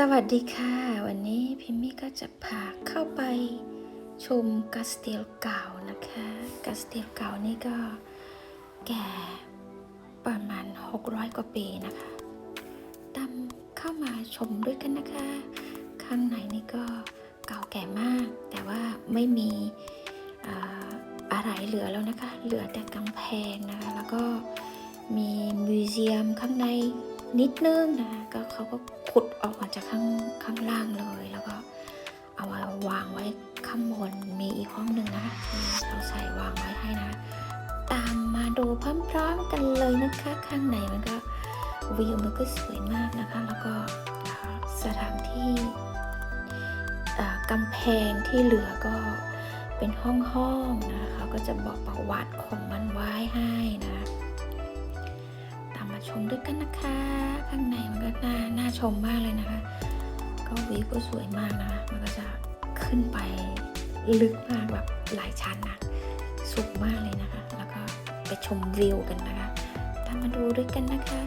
สวัสดีค่ะ วันนี้พิมมี่ก็จะพาเข้าไปชมกาสเตียลเก่านะคะกาสเตียลเก่านี่ก็แก่ประมาณ 600 กว่าปีนะคะตามเข้ามาชมด้วยกันนะคะ ข้างในนี่ก็เก่าแก่มาก แต่ว่าไม่มีอะไรเหลือแล้วนะคะ เหลือแต่กำแพงนะคะ แล้วก็มีมิวเซียมข้างใน นิดนึงนะก็เขาก็ขุดออกมาจากข้างข้างล่างเลย แล้วก็เอาวางไว้ข้างบนมีอีกห้องหนึ่งนะที่เราใส่วางไว้ให้นะ ตามมาดูพร้อมๆกันเลยนะคะ ข้างในมันก็วิวมันก็สวยมากนะคะ แล้วก็สถานที่กำแพงที่เหลือก็เป็นห้องห้องๆนะคะเขาก็จะบอกประวัติของมันไว้ให้นะ มด้วยกันนะคะ ข้างในมันก็น่าน่าชมมากเลยนะคะ ก็วิวก็สวยมากนะคะ มันก็จะขึ้นไปลึกมากแบบหลายชั้นนะสูงมากเลยนะคะ แล้วก็ไปชมวิวกันนะคะ ตามมาดูด้วยกันนะคะ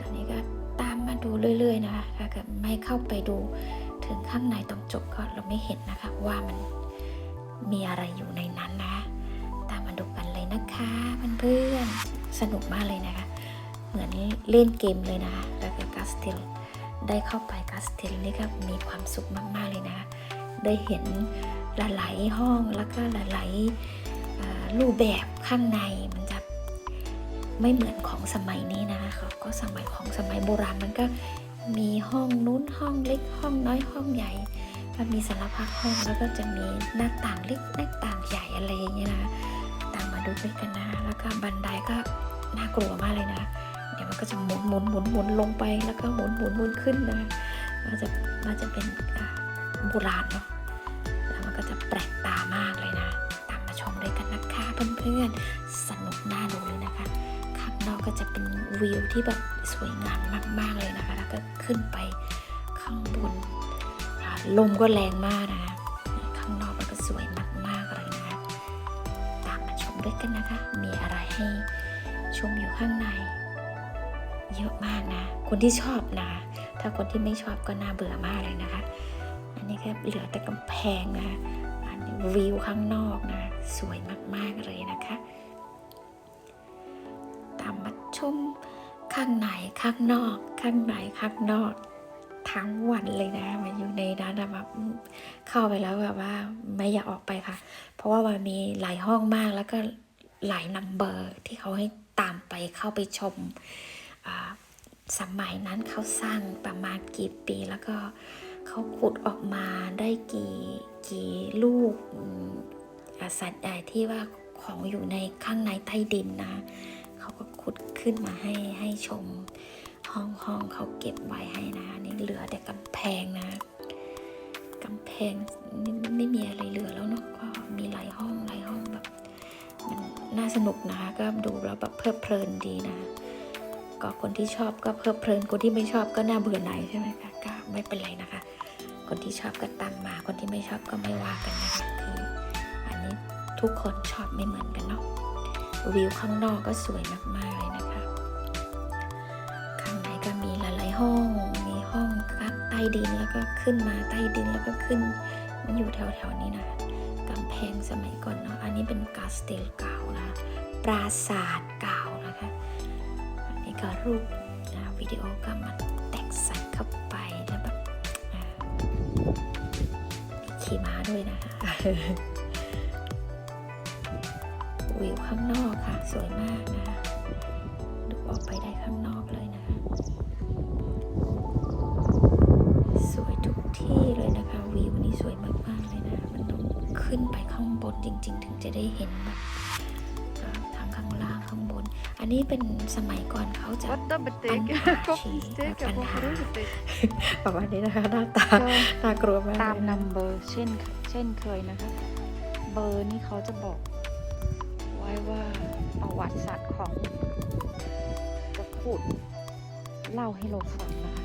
ตอนนี้ก็ตามมาดูเรื่อย ๆ นะคะ ถ้าเกิดไม่เข้าไปดูถึงข้างในตรงจบก็เราไม่เห็นนะคะว่ามันมีอะไรอยู่ในนั้นนะตามมาดูกันเลยนะคะเพื่อนๆสนุกมากเลยนะคะ เหมือนเล่นเกมเลยนะคะแล้วก็กาสเทลได้เข้าไปกาสเทลนี่ก็มีความสุขมาก ๆ เลยนะ ได้เห็นหลายๆห้องแล้วก็หลายๆรูปแบบข้างในมันจะไม่เหมือนของสมัยนี้นะคะก็สมัยของสมัยโบราณมันก็มีห้องนู้นห้องเล็กห้องน้อยห้องใหญ่ก็มีสารพัดห้องแล้วก็จะมีหน้าต่างเล็กหน้าต่างใหญ่อะไรอย่างเงี้ยนะตามมาดูด้วยกันนะ แล้วก็บันไดก็น่ากลัวมากเลยนะ เดี๋ยมันก็จะหมุนหมุนหมุนหมุนลงไปแล้วก็หมุนหมุนหมุนขึ้นนะมันจะมันจะเป็นโบราณเนาะแล้วมันก็จะแปลกตามากเลยนะ ตามมาชมด้วยกันนะคะเพื่อนๆสนุกน่าดูเลยนะคะข้างนอกก็จะเป็นวิวที่แบบสวยงามมากๆเลยนะคะแล้วก็ขึ้นไปข้างบนลมก็แรงมากนะคะข้างนอกมันก็สวยมากๆเลยนะคะตามมาชมด้วยกันนะคะ มีอะไรให้ชมอยู่ข้างใน เยอะมากนะ คนที่ชอบนะถ้าคนที่ไม่ชอบก็น่าเบื่อมากเลยนะคะ อันนี้ก็เหลือแต่กำแพงนะอันนี้วิวข้างนอกนะ สวยมากๆเลยนะคะตามมาชมข้างในข้างนอก ข้างในข้างนอกทั้งวันเลยนะมาอยู่ในนั้นแบบเข้าไปแล้วแบบว่าไม่อยากออกไปค่ะ เพราะว่ามันมีหลายห้องมากแล้วก็หลายนัมเบอร์ที่เขาให้ตามไปเข้าไปชม สมัยนั้นเขาสร้างประมาณกี่ปีแล้วก็เขาขุดออกมาได้กี่กี่ลูกสัตว์ใดที่ว่าของอยู่ในข้างในใต้ดินนะเขาก็ขุดขึ้นมาให้ให้ชมห้องห้องเขาเก็บไว้ให้นะนี่เหลือแต่กำแพงนะกำแพงนี่ไม่มีอะไรเหลือแล้วเนาะก็มีหลายห้องหลายห้องแบบมันน่าสนุกนะคะก็ดูแล้วแบบเพลิดเพลินดีนะ ก็คนที่ชอบก็เพลิดเพลินคนที่ไม่ชอบก็น่าเบื่อหน่ายใช่ไหมคะก็ไม่เป็นไรนะคะ คนที่ชอบก็ตามมา คนที่ไม่ชอบก็ไม่ว่ากันนะคะคืออันนี้ทุกคนชอบไม่เหมือนกันเนาะวิวข้างนอกก็สวยมากๆเลยนะคะ ข้างในก็มีหลายๆห้อง มีห้องครับใต้ดินแล้วก็ขึ้นมาใต้ดินแล้วก็ขึ้น มันอยู่แถวๆนี้นะกำแพงสมัยก่อนเนาะ อันนี้เป็นกาสเตลเก่านะ ปราสาท อันนี้ก็รูปวิดีโอก็มาแตกใส่เข้าไปแล้วแบบขี่ม้าด้วยนะคะวิวข้างนอกค่ะ สวยมากนะคะดูออกไปได้ข้างนอกเลยนะคะสวยทุกที่เลยนะคะ วิวนี้สวยมากๆเลยนะ มันต้องขึ้นไปข้างบนจริง ๆ ถึงจะได้เห็นแบบ นอันนี้เป็นสมัยก่อนเขาจะ What that betyder? Koppensteg, jag får roligt. ประมาณนี้นะคะหน้าตาก็น่ากลัวมากตามเลยนัมเบอร์เช่นเช่นเคยนะคะ เบอร์นี่เขาจะบอก ไว้ว่าประวัติศาสตร์ของตะกรุดเล่าให้เราฟังนะคะ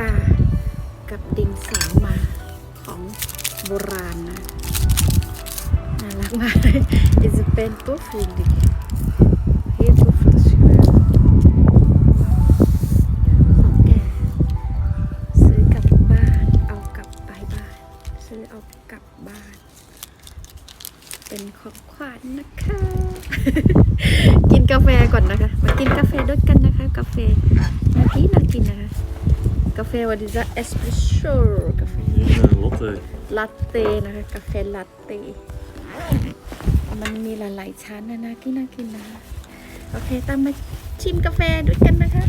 กา กับดินสาวมาของโบราณนะ น่ารักมาก Is het pen tof, vind ik. Heel กาแฟวันนี้จะเอสเปรสโซ่กาแฟ Ja, Lotte. ลาเต้นะคะกาแฟลาเต้มันมีหลายๆชั้นนะนะที่น่ากินนะโอเคตามมาชิมกาแฟด้วยกันนะคะ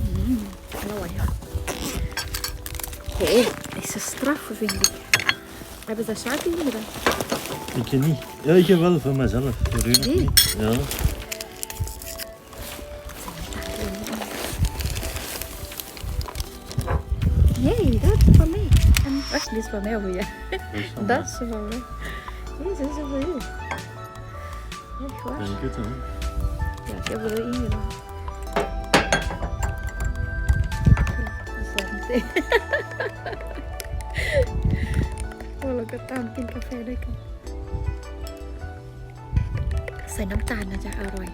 อืมอร่อยค่ะโห deze straffen vind ik. Hebben ze daar suiker in gedaan? Ik heb niet. Ja, ik heb wel voor mezelf. Voor u nog Zie. niet. Ja. Dat is voor mij. Nee, dat is voor u. Echt waar? mij. Denk het wel. Ja, ik heb er in gedaan. Zante. โอ้เราก็ตามกินกาแฟด้วยกัน ใส่น้ำตาลนะจ๊ะ อร่อย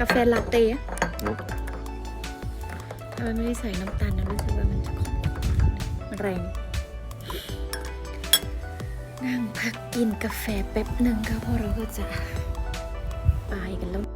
กาแฟลาเต้อะ Ja. ถ้ามันไม่ได้ใส่น้ำตาลนะรู้สึกว่ามันจะขมมันแรง นั่งพักกินกาแฟแป๊บหนึ่งค่ะพราะเราก็จะไปกันแล้ว